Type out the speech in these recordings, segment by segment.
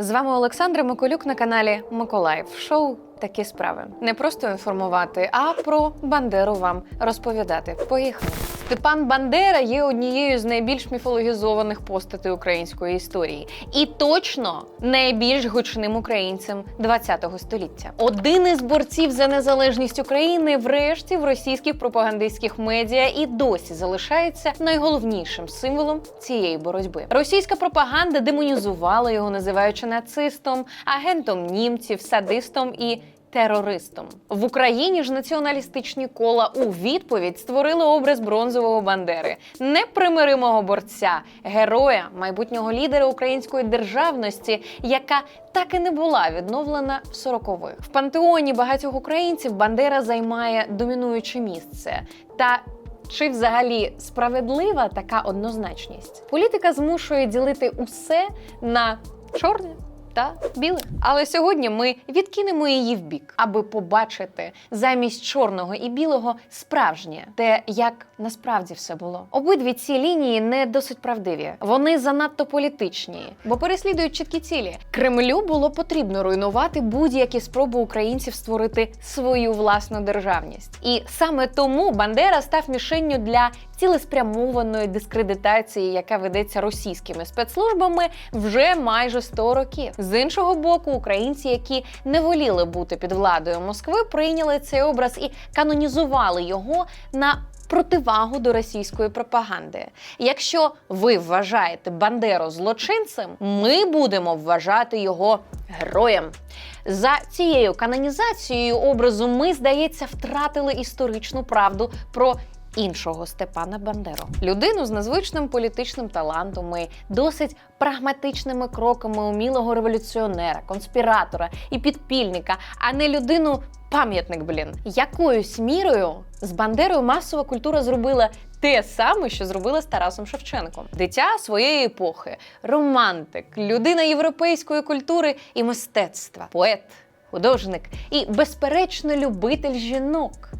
З вами Олександра Миколюк на каналі Миколаїв. Шоу такі справи. Не просто інформувати, а про Бандеру вам розповідати. Поїхали. Степан Бандера є однією з найбільш міфологізованих постатей української історії, і точно найбільш гучним українцем ХХ століття. Один із борців за незалежність України, врешті, в російських пропагандистських медіа і досі залишається найголовнішим символом цієї боротьби. Російська пропаганда демонізувала його, називаючи нацистом, агентом німців, садистом і терористом. В Україні ж націоналістичні кола у відповідь створили образ бронзового бандери, непримиримого борця, героя, майбутнього лідера української державності, яка так і не була відновлена в 40-х. В пантеоні багатьох українців Бандера займає домінуюче місце. Та чи взагалі справедлива така однозначність? Політика змушує ділити усе на чорне та біле. Але сьогодні ми відкинемо її в бік, аби побачити замість чорного і білого справжнє, те, як насправді все було. Обидві ці лінії не досить правдиві. Вони занадто політичні, бо переслідують чіткі цілі. Кремлю було потрібно руйнувати будь-які спроби українців створити свою власну державність. І саме тому Бандера став мішенню для цілеспрямованої дискредитації, яка ведеться російськими спецслужбами вже майже 100 років. З іншого боку, українці, які не воліли бути під владою Москви, прийняли цей образ і канонізували його на противагу до російської пропаганди. Якщо ви вважаєте Бандеру злочинцем, ми будемо вважати його героєм. За цією канонізацією образу ми, здається, втратили історичну правду про іншого Степана Бандеру. Людину з незвичним політичним талантом і досить прагматичними кроками умілого революціонера, конспіратора і підпільника, а не людину. Пам'ятник, блін, якоюсь мірою з Бандерою масова культура зробила те саме, що зробила з Тарасом Шевченком. Дитя своєї епохи, романтик, людина європейської культури і мистецтва, поет, художник і, безперечно, любитель жінок.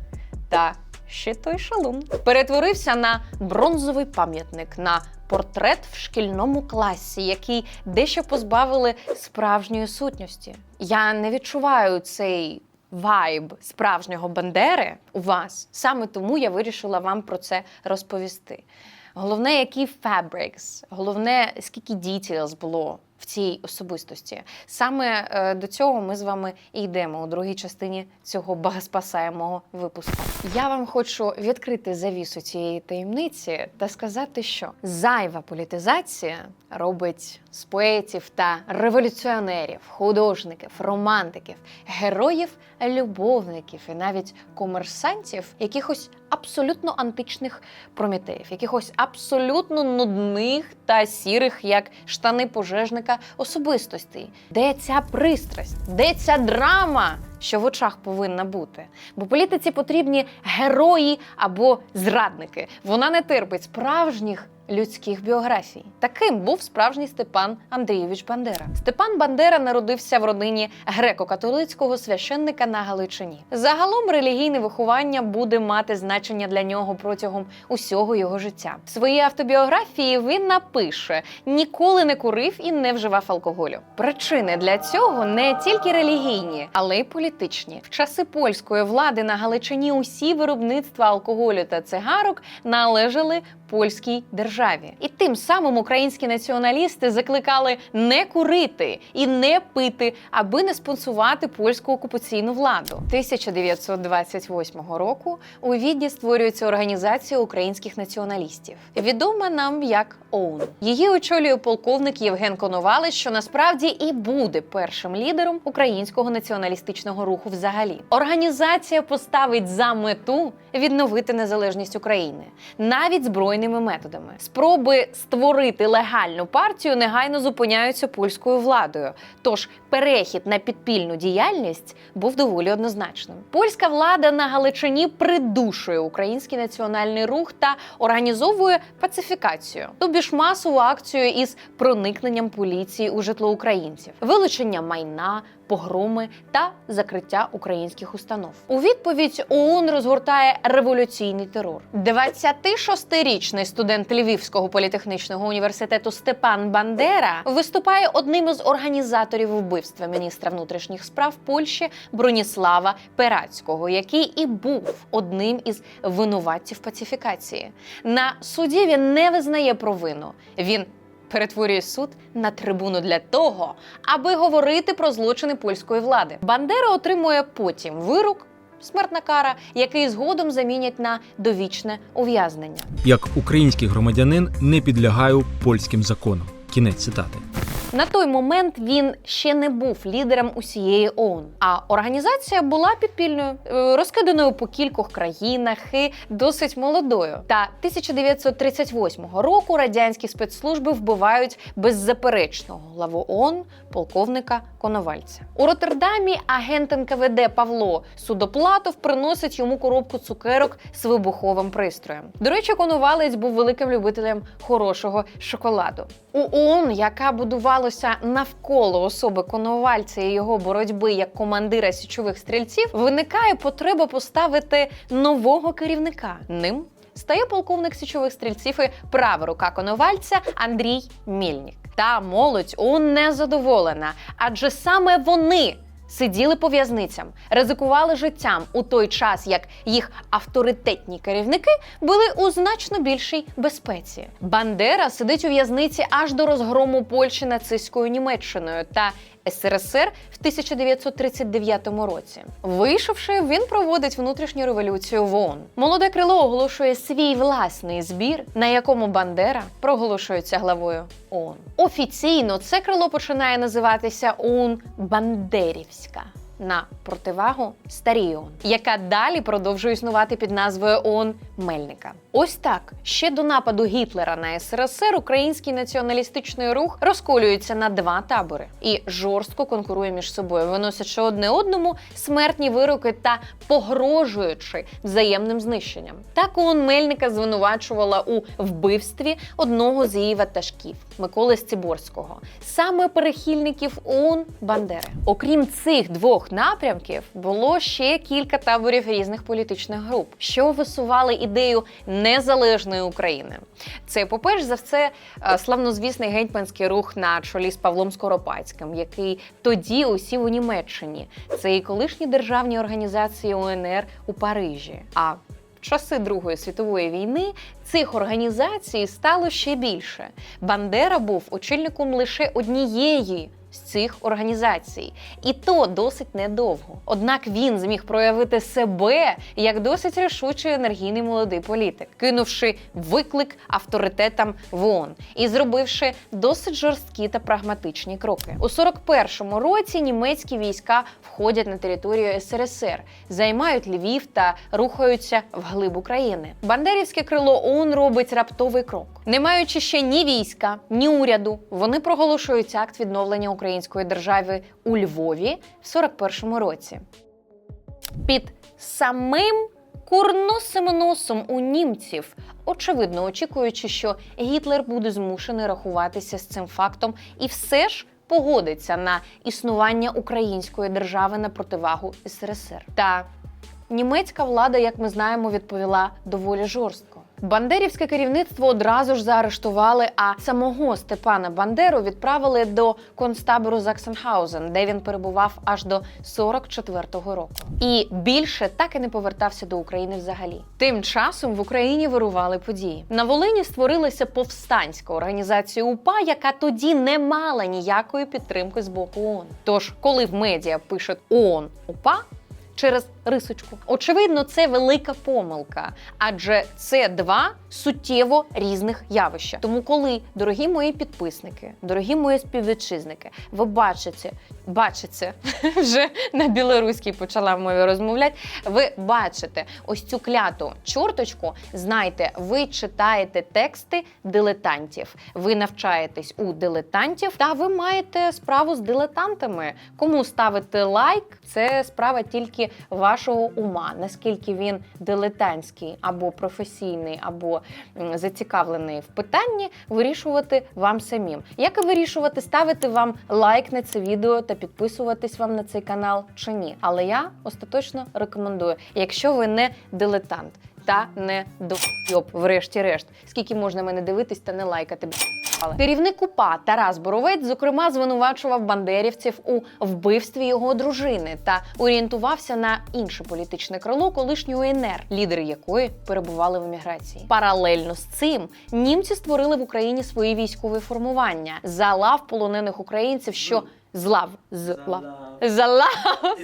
Та ще той шалун перетворився на бронзовий пам'ятник, на портрет в шкільному класі, який дещо позбавили справжньої сутності. Я не відчуваю цей вайб справжнього Бандери у вас. Саме тому я вирішила вам про це розповісти. Головне, який fabrics, головне, скільки details було в цій особистості. Саме е, до цього ми з вами і йдемо у другій частині цього багаспасаємого випуску. Я вам хочу відкрити завісу цієї таємниці та сказати, що зайва політизація робить з поетів та революціонерів, художників, романтиків, героїв, любовників і навіть комерсантів якихось абсолютно античних промітеїв, якихось абсолютно нудних та сірих, як штани пожежника, особистостей. Де ця пристрасть? Де ця драма? Що в очах повинна бути, бо політиці потрібні герої або зрадники. Вона не терпить справжніх людських біографій. Таким був справжній Степан Андрійович Бандера. Степан Бандера народився в родині греко-католицького священника на Галичині. Загалом релігійне виховання буде мати значення для нього протягом усього його життя. В своїй автобіографії він напише: ніколи не курив і не вживав алкоголю. Причини для цього не тільки релігійні, але й політичні. В часи польської влади на Галичині усі виробництва алкоголю та цигарок належали польській державі. І тим самим українські націоналісти закликали не курити і не пити, аби не спонсувати польську окупаційну владу. 1928 року у Відні створюється організація українських націоналістів, відома нам як ОУН. Її очолює полковник Євген Коновалець, що насправді і буде першим лідером українського націоналістичного руху. Взагалі, організація поставить за мету відновити незалежність України навіть збройними методами. Спроби створити легальну партію негайно зупиняються польською владою. Тож перехід на підпільну діяльність був доволі однозначним. Польська влада на Галичині придушує український національний рух та організовує пацифікацію, тобі ж масову акцію із проникненням поліції у житло українців, вилучення майна, погроми та закриття українських установ. У відповідь ОУН розгортає революційний терор. 26-річний студент Львівського політехнічного університету Степан Бандера виступає одним із організаторів вбивства міністра внутрішніх справ Польщі Броніслава Перацького, який і був одним із винуватців пацифікації. На суді він не визнає провину. Він перетворює суд на трибуну для того, аби говорити про злочини польської влади. Бандера отримує потім вирок. Смертна кара, який згодом замінять на довічне ув'язнення. Як український громадянин не підлягаю польським законам. Кінець цитати. На той момент він ще не був лідером усієї ООН, а організація була підпільною, е, розкиданою по кількох країнах і досить молодою. Та 1938 року радянські спецслужби вбивають беззаперечного главу ООН полковника Коновальця. У Роттердамі агент НКВД Павло Судоплатов приносить йому коробку цукерок з вибуховим пристроєм. До речі, Коновалець був великим любителем хорошого шоколаду. У ООН, яка будувалася навколо особи Коновальця і його боротьби як командира січових стрільців, виникає потреба поставити нового керівника. Ним стає полковник січових стрільців і права рука Коновальця Андрій Мільнік. Та молодь у незадоволена, адже саме вони. Сиділи по в'язницям, ризикували життям у той час, як їх авторитетні керівники були у значно більшій безпеці. Бандера сидить у в'язниці аж до розгрому Польщі нацистською Німеччиною та СРСР в 1939 році. Вийшовши, він проводить внутрішню революцію в ООН. Молоде крило оголошує свій власний збір, на якому Бандера проголошується главою ООН. Офіційно це крило починає називатися ОУН Бандерівська. На противагу старій ООН, яка далі продовжує існувати під назвою ООН Мельника. Ось так ще до нападу Гітлера на СРСР український націоналістичний рух розколюється на два табори і жорстко конкурує між собою, виносячи одне одному смертні вироки та погрожуючи взаємним знищенням. Так ООН Мельника звинувачувала у вбивстві одного з її ватажків Миколи Сціборського, саме перехильників ООН Бандери. Окрім цих двох напрямків, було ще кілька таборів різних політичних груп, що висували ідею незалежної України. Це, по-перше, за все, е, славнозвісний гетьманський рух на чолі з Павлом Скоропадським, який тоді усів у Німеччині. Це і колишні державні організації УНР у Парижі. А в часи Другої світової війни цих організацій стало ще більше. Бандера був очільником лише однієї. З цих організацій, і то досить недовго. Однак він зміг проявити себе як досить рішучий енергійний молодий політик, кинувши виклик авторитетам в ООН і зробивши досить жорсткі та прагматичні кроки. У 41-му році німецькі війська входять на територію СРСР, займають Львів та рухаються вглиб України. Бандерівське крило ООН робить раптовий крок. Не маючи ще ні війська, ні уряду, вони проголошують акт відновлення української держави у Львові в 41-му році. Під самим курносим носом у німців, очевидно очікуючи, що Гітлер буде змушений рахуватися з цим фактом і все ж погодиться на існування української держави на противагу СРСР. Та німецька влада, як ми знаємо, відповіла доволі жорстко. Бандерівське керівництво одразу ж заарештували, а самого Степана Бандеру відправили до концтабору Заксенхаузен, де він перебував аж до 44-го року. І більше так і не повертався до України взагалі. Тим часом в Україні вирували події. На Волині створилася повстанська організація УПА, яка тоді не мала ніякої підтримки з боку ООН. Тож, коли в медіа пишуть ООН УПА, через рисочку. Очевидно, це велика помилка, адже це два суттєво різних явища. Тому, коли, дорогі мої підписники, дорогі мої співвітчизники, ви бачите, бачите, вже на білоруській почала мові розмовляти. Ви бачите ось цю кляту чорточку. Знайте, ви читаєте тексти дилетантів, ви навчаєтесь у дилетантів, та ви маєте справу з дилетантами. Кому ставити лайк, це справа тільки мірі вашого ума, наскільки він дилетантський або професійний, або зацікавлений в питанні, вирішувати вам самим. Як і вирішувати, ставити вам лайк на це відео та підписуватись вам на цей канал чи ні. Але я остаточно рекомендую, якщо ви не дилетант. Та не до врешті-решт. Скільки можна мене дивитись та не лайкати? б***али. Керівник УПА Тарас Боровець, зокрема, звинувачував бандерівців у вбивстві його дружини та орієнтувався на інше політичне крило колишнього НР, лідери якої перебували в еміграції. Паралельно з цим німці створили в Україні свої військові формування за лав полонених українців, що злав За залав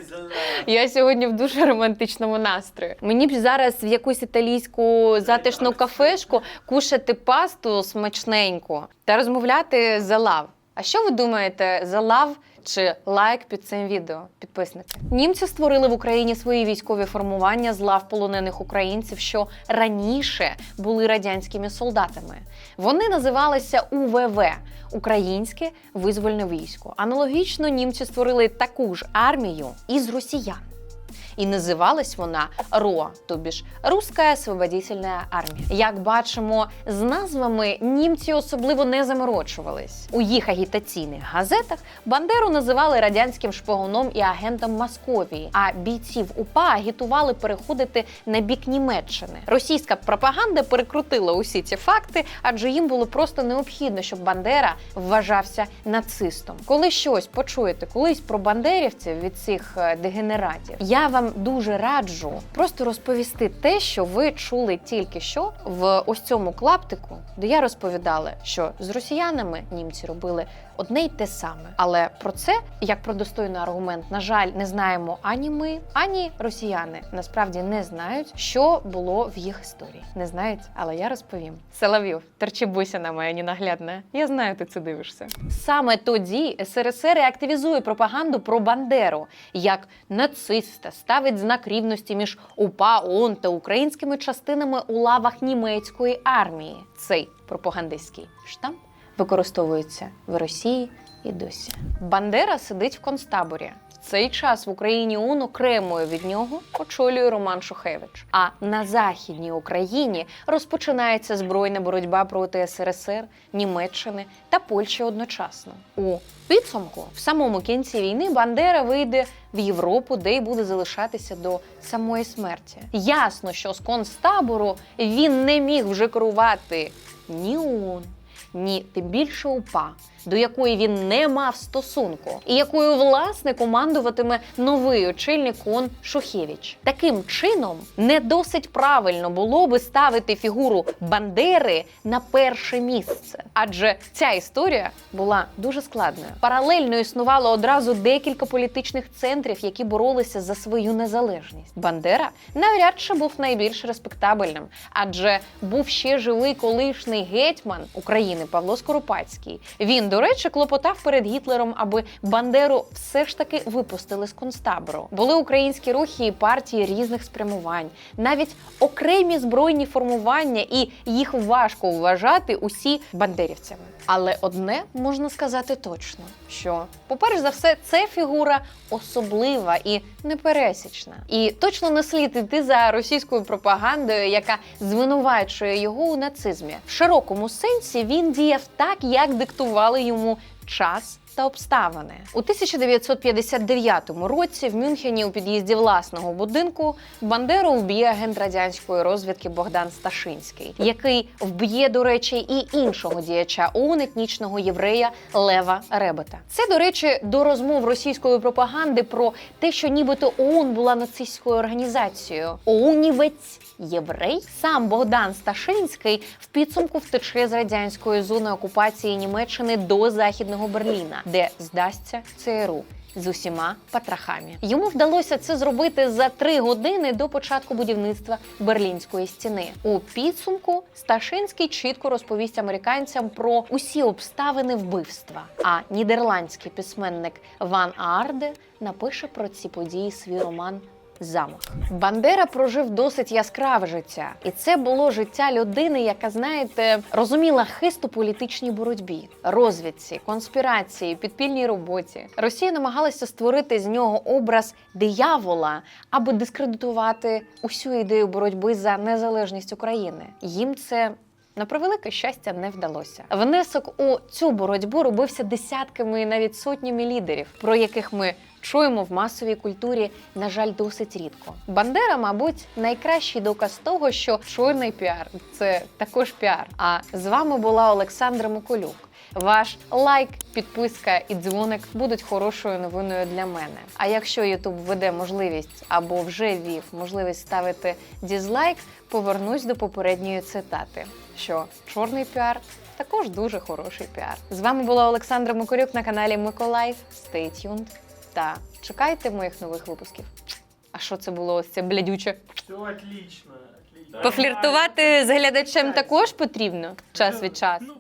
я сьогодні в дуже романтичному настрої. Мені б зараз в якусь італійську затишну кафешку кушати пасту смачненьку та розмовляти за лав. А що ви думаєте за лав чи лайк під цим відео? Підписники. Німці створили в Україні свої військові формування з лав полонених українців, що раніше були радянськими солдатами. Вони називалися УВВ Українське визвольне військо. Аналогічно німці створили таку ж армію із росіян. І називалась вона РО, тобі ж Руська освободительна армія. Як бачимо, з назвами німці особливо не заморочувались. У їх агітаційних газетах Бандеру називали радянським шпигуном і агентом Московії, а бійців УПА агітували переходити на бік Німеччини. Російська пропаганда перекрутила усі ці факти, адже їм було просто необхідно, щоб Бандера вважався нацистом. Коли щось почуєте колись про бандерівців від цих е, дегенератів, я вам дуже раджу просто розповісти те, що ви чули тільки що в ось цьому клаптику, де я розповідала, що з росіянами німці робили одне й те саме. Але про це, як про достойний аргумент, на жаль, не знаємо ані ми, ані росіяни. Насправді не знають, що було в їх історії. Не знають, але я розповім. Соловйов, терчебуся на моя ненаглядна. Я знаю, ти це дивишся. Саме тоді СРСР активізує пропаганду про Бандеру як нациста, ставить знак рівності між УПА, ООН та українськими частинами у лавах німецької армії. Цей пропагандистський штамп використовується в Росії і досі. Бандера сидить в концтаборі. В цей час в Україні ООН окремою від нього очолює Роман Шухевич. А на західній Україні розпочинається збройна боротьба проти СРСР, Німеччини та Польщі одночасно. У підсумку, в самому кінці війни, Бандера вийде в Європу, де й буде залишатися до самої смерті. Ясно, що з концтабору він не міг вже керувати ні ООН, ні тим більше УПА, до якої він не мав стосунку, і якою власне командуватиме новий очільник ООН Шухевич. Таким чином, не досить правильно було би ставити фігуру Бандери на перше місце, адже ця історія була дуже складною. Паралельно існувало одразу декілька політичних центрів, які боролися за свою незалежність. Бандера навряд чи був найбільш респектабельним, адже був ще живий колишній гетьман України Павло Скоропадський. Він, до речі, клопотав перед Гітлером, аби Бандеру все ж таки випустили з концтабору. Були українські рухи і партії різних спрямувань, навіть окремі збройні формування, і їх важко вважати усі бандерівцями. Але одне можна сказати точно: що, по-перше за все, це фігура особлива і непересічна. І точно не слід іти за російською пропагандою, яка звинувачує його у нацизмі. В широкому сенсі він діяв так, як диктували йому час. Та обставини у 1959 році в Мюнхені у під'їзді власного будинку Бандеру вб'є агент радянської розвідки Богдан Сташинський, який вб'є, до речі, і іншого діяча ОУН етнічного єврея Лева Ребета. Це, до речі, до розмов російської пропаганди про те, що нібито ОУН була нацистською організацією. ОУНівець єврей сам Богдан Сташинський в підсумку втече з радянської зони окупації Німеччини до західного Берліна, де здасться ЦРУ. З усіма патрахами йому вдалося це зробити за три години до початку будівництва берлінської стіни. У підсумку Сташинський чітко розповість американцям про усі обставини вбивства. А нідерландський письменник Ван Аарде напише про ці події свій роман замах. Бандера прожив досить яскраве життя, і це було життя людини, яка, знаєте, розуміла хист у політичній боротьбі, розвідці, конспірації, підпільній роботі. Росія намагалася створити з нього образ диявола, аби дискредитувати усю ідею боротьби за незалежність України. Їм це на превелике щастя не вдалося. Внесок у цю боротьбу робився десятками і навіть сотнями лідерів, про яких ми чуємо в масовій культурі, на жаль, досить рідко. Бандера, мабуть, найкращий доказ того, що чорний піар це також піар. А з вами була Олександра Миколюк. Ваш лайк, підписка і дзвоник будуть хорошою новиною для мене. А якщо YouTube веде можливість або вже ввів можливість ставити дізлайк, повернусь до попередньої цитати, що чорний піар також дуже хороший піар. З вами була Олександра Микорюк на каналі Миколаїв. Stay tuned та чекайте моїх нових випусків. А що це було ось це блядюче? Все отлично, отлично. Пофліртувати з глядачем також потрібно час від часу. Ну,